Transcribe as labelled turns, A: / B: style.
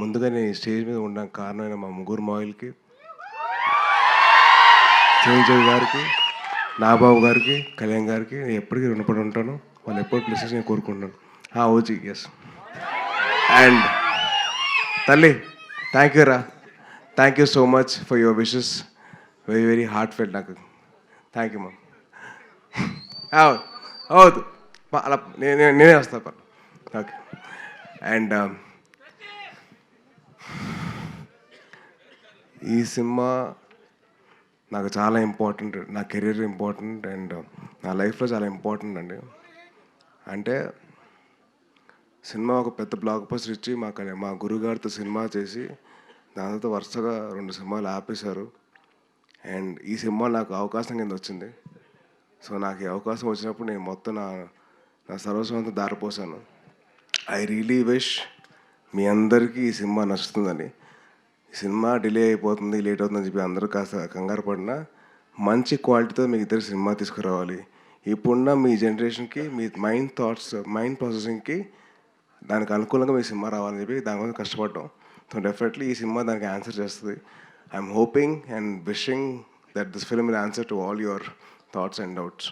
A: ముందుగా నేను ఈ స్టేజ్ మీద ఉండడానికి కారణమైన మా ముగ్గురు మాయిల్కి చిరంజీవి గారికి నాబాబు గారికి కళ్యాణ్ గారికి నేను ఎప్పటికీ రుణపడి ఉంటాను. వాళ్ళు ఎప్పుడు ప్లేసెస్ నేను కోరుకుంటున్నాను. ఓజీ ఎస్ అండ్ తల్లి థ్యాంక్ యూ రా. Thank you so much for your wishes very very heartfelt నాకు. థ్యాంక్ యూ మ్యామ్ అవును అవుతు అలా నేను నేనే వస్తాను ఓకే అండ్ ఈ సినిమా నాకు చాలా ఇంపార్టెంట్ నా కెరీర్ ఇంపార్టెంట్ అండ్ నా లైఫ్లో చాలా ఇంపార్టెంట్ అండి. అంటే సినిమా ఒక పెద్ద బ్లాక్ బస్టర్ ఇచ్చి మా మా గురుగారితో సినిమా చేసి దానితో వరుసగా రెండు సినిమాలు ఆపేశారు. అండ్ ఈ సినిమా నాకు అవకాశం కింద వచ్చింది. సో నాకు ఈ అవకాశం వచ్చినప్పుడు నేను మొత్తం నా నా సర్వస్వంతో దారిపోసాను ఐ రియలీ విష్ మీ అందరికీ ఈ సినిమా నచ్చుతుందని. సినిమా డిలే అయిపోతుంది లేట్ అవుతుందని చెప్పి అందరూ కాస్త కంగారు పడినా మంచి క్వాలిటీతో మీకు ఇద్దరు సినిమా తీసుకురావాలి. ఇప్పుడున్న మీ జనరేషన్కి మీ మైండ్ థాట్స్ మైండ్ ప్రాసెసింగ్కి దానికి అనుకూలంగా మీ సినిమా రావాలని చెప్పి దాని కోసం కష్టపడ్డాం. సో డెఫినెట్లీ ఈ సినిమా దానికి ఆన్సర్ చేస్తుంది. I'm hoping and wishing that this film will answer to all your thoughts and doubts.